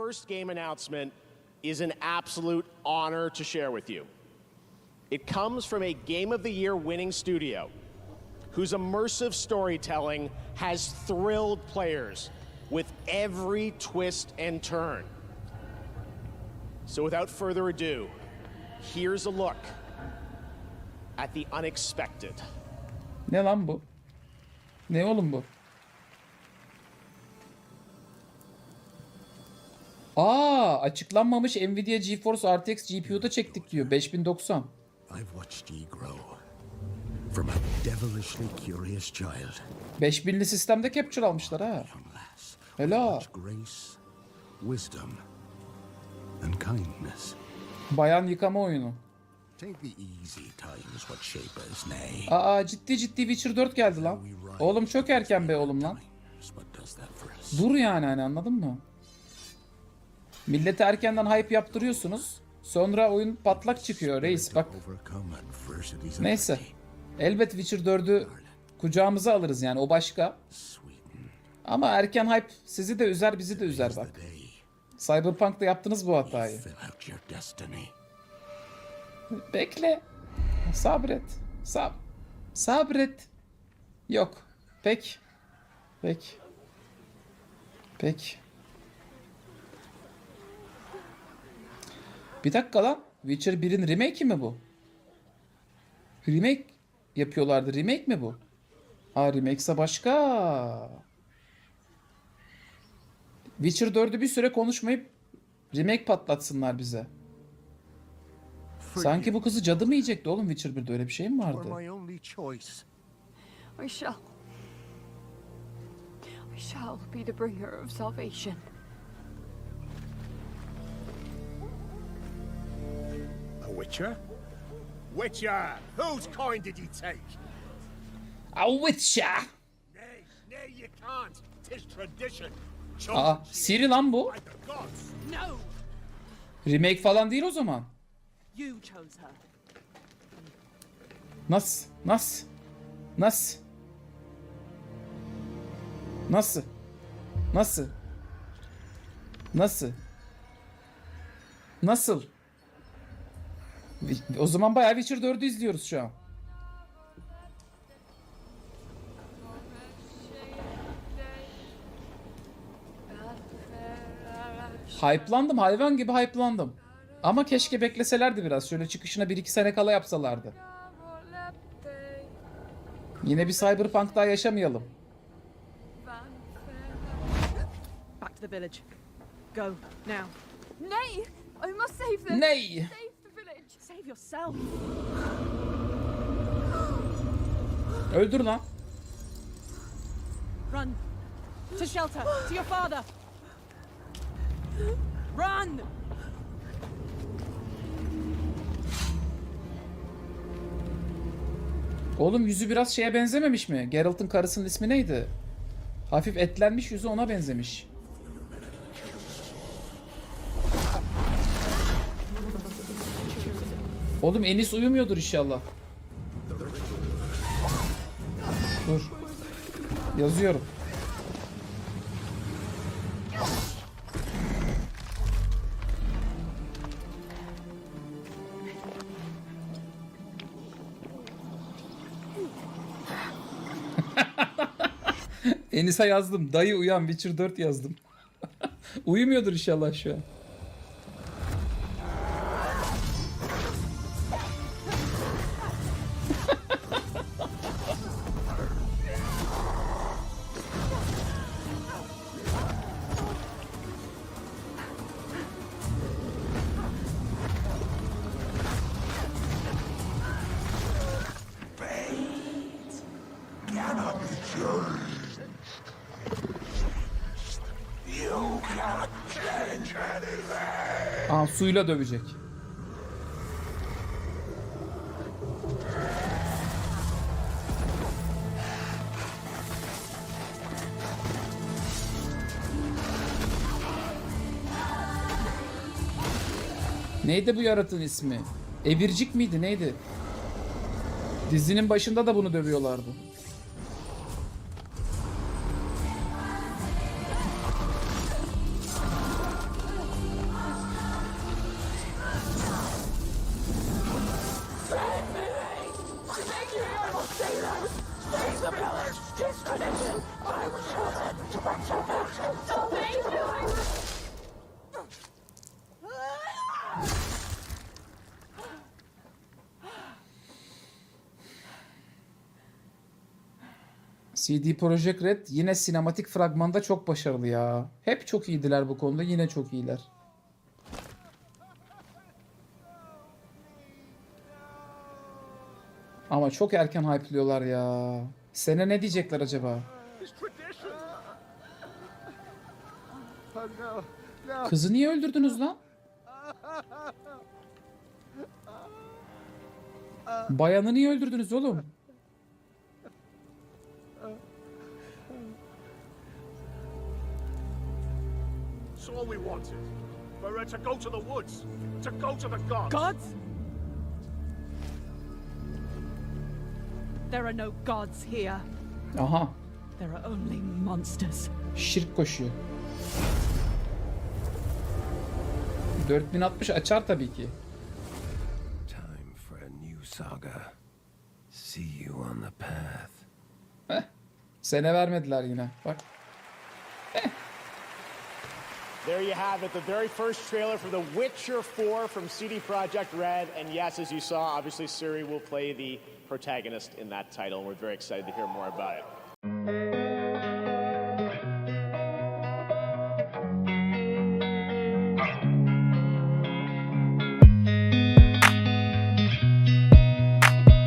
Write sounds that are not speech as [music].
first game announcement is an absolute honor to share with you. It comes from a Game of the Year winning studio whose immersive storytelling has thrilled players with every twist and turn. So, without further ado, here's a look at the unexpected. Ne lan bu? Ne oğlum bu? Aa, açıklanmamış Nvidia GeForce RTX GPU'da çektik diyor. 5090. I've watched ye grow. From a devilishly curious child, 5000'li sistemde capture almışlar ha. Helal. grace, wisdom, and kindness. Bayan yıkama oyunu. Aa ciddi ciddi Witcher 4 geldi lan. Oğlum çok erken be oğlum lan. Dur yani hani anladın mı? Millete erkenden hype yaptırıyorsunuz. Sonra oyun patlak çıkıyor reis bak. Neyse. Elbet Witcher 4'ü kucağımıza alırız yani o başka. Ama erken hype sizi de üzer bizi de üzer bak. Cyberpunk'ta yaptınız bu hatayı. Bekle. Sabret. Sab sabret. Yok. Pek. Pek. Pek. Bir dakika lan. Witcher 1'in remake'i mi bu? Remake yapıyorlardı. Remake mi bu? Aa remake'se başka. Witcher 4'ü bir süre konuşmayıp remake patlatsınlar bize. Sanki bu kızı cadı mı yiyecekti oğlum Witcher 1'de öyle bir şey mi vardı? I shall. I shall be the bringer of salvation. Witcher? Witcher! Whose coin did ye take? A Witcher! Nay, nay, you can't. Tis tradition. Aa Siri lan bu. Remake falan değil o zaman. Nasıl? Nasıl? Nasıl? Nasıl? Nasıl? Nasıl? Nasıl? O zaman bayağı Witcher 4'ü izliyoruz şu an. Hype'landım hayvan gibi hype'landım. Ama keşke bekleselerdi biraz. Şöyle çıkışına 1-2 sene kala yapsalardı. Yine bir Cyberpunk daha yaşamayalım. Back to the village. Go now. Nay! I must save them! Ney? Save! Save yourself. Öldür lan. Run to shelter. To your father. Run. Oğlum yüzü biraz şeye benzememiş mi? Geralt'ın karısının ismi neydi? Hafif etlenmiş yüzü ona benzemiş. Oğlum Enis uyumuyordur inşallah. Dur. Yazıyorum. [laughs] Enis'e yazdım. Dayı uyan Witcher 4 yazdım. [laughs] Uyumuyordur inşallah şu an. Aa suyla dövecek. Neydi bu yaratığın ismi? Ebircik miydi neydi? Dizinin başında da bunu dövüyorlardı. CD Projekt Red yine sinematik fragmanda çok başarılı ya. Hep çok iyiydiler bu konuda yine çok iyiler. Ama çok erken hype'lıyorlar ya. Sene ne diyecekler acaba? Kızı niye öldürdünüz lan? Bayanı niye öldürdünüz oğlum? Her to go to the woods. To go to the gods. Gods? There are no gods here. Aha. There are only monsters. Şirk koşuyor. 4060 açar tabii ki. Time for a new saga. See you on the path. Heh. Sene vermediler yine. Bak. There you have it, the very first trailer for The Witcher 4 from CD Projekt Red. And yes, as you saw, obviously Suri will play the protagonist in that title, and we're very excited to hear more about it.